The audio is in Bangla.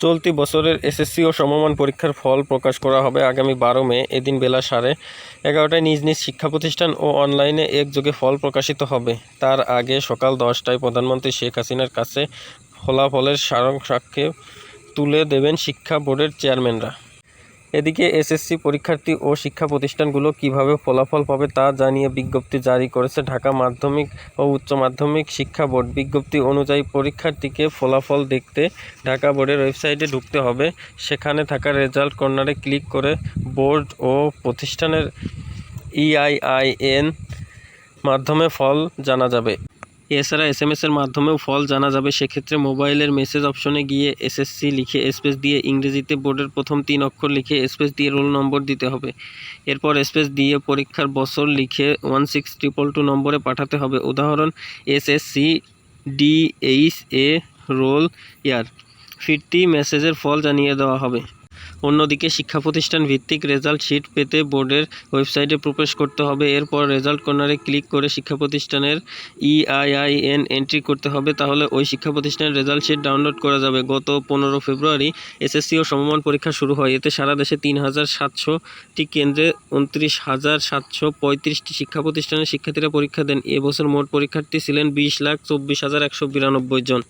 চলতি বছরের এসএসসি ও সমমান পরীক্ষার ফল প্রকাশ করা হবে আগামী বারো মে, এদিন বেলা সাড়ে এগারোটায় নিজ নিজ শিক্ষা প্রতিষ্ঠান ও অনলাইনে একযোগে ফল প্রকাশিত হবে। তার আগে সকাল দশটায় প্রধানমন্ত্রী শেখ হাসিনার কাছে ফলাফলের সারাংশাক্ষে তুলে দেবেন শিক্ষা বোর্ডের চেয়ারম্যানরা। এদিকে এসএসসি পরীক্ষার্থী ও শিক্ষা প্রতিষ্ঠানগুলো কীভাবে ফলাফল পাবে তা জানিয়ে বিজ্ঞপ্তি জারি করেছে ঢাকা মাধ্যমিক ও উচ্চ মাধ্যমিক শিক্ষা বোর্ড। বিজ্ঞপ্তি অনুযায়ী পরীক্ষার্থীকে ফলাফল দেখতে ঢাকা বোর্ডের ওয়েবসাইটে ঢুকতে হবে। সেখানে থাকা রেজাল্ট কর্নারে ক্লিক করে বোর্ড ও প্রতিষ্ঠানের E ইআইআইএন মাধ্যমে ফল জানা যাবে। এছাড়া এস এম এর মাধ্যমেও ফল জানা যাবে। সেক্ষেত্রে মোবাইলের মেসেজ অপশনে গিয়ে এসএসসি লিখে স্পেস দিয়ে ইংরেজিতে বোর্ডের প্রথম তিন অক্ষর লিখে স্পেস দিয়ে রোল নম্বর দিতে হবে। এরপর স্পেস দিয়ে পরীক্ষার বছর লিখে ওয়ান সিক্স ট্রিপল টু নম্বরে পাঠাতে হবে। উদাহরণ, SSC D H A roll year ফিরতি মেসেজের ফল জানিয়ে দেওয়া হবে। অন্যদিকে শিক্ষা প্রতিষ্ঠান ভিত্তিক রেজাল্ট শিট পেতে বোর্ডের ওয়েবসাইটে প্রবেশ করতে হবে। এরপর রেজাল্ট কর্নারে ক্লিক করে শিক্ষা প্রতিষ্ঠানের E ইআইআইএন এন্ট্রি করতে হবে। তাহলে ওই শিক্ষা প্রতিষ্ঠানের রেজাল্ট শিট ডাউনলোড করা যাবে। গত পনেরো ফেব্রুয়ারি এসএসসি ও সমমান পরীক্ষা শুরু হয়। এতে সারা দেশে তিন হাজার সাতশোটি কেন্দ্রে উনত্রিশ হাজার সাতশো পঁয়ত্রিশটি শিক্ষা প্রতিষ্ঠানের শিক্ষার্থীরা পরীক্ষা দেন। এবছর মোট পরীক্ষার্থী ছিলেন বিশ লাখ চব্বিশ হাজার একশো বিরানব্বই জন।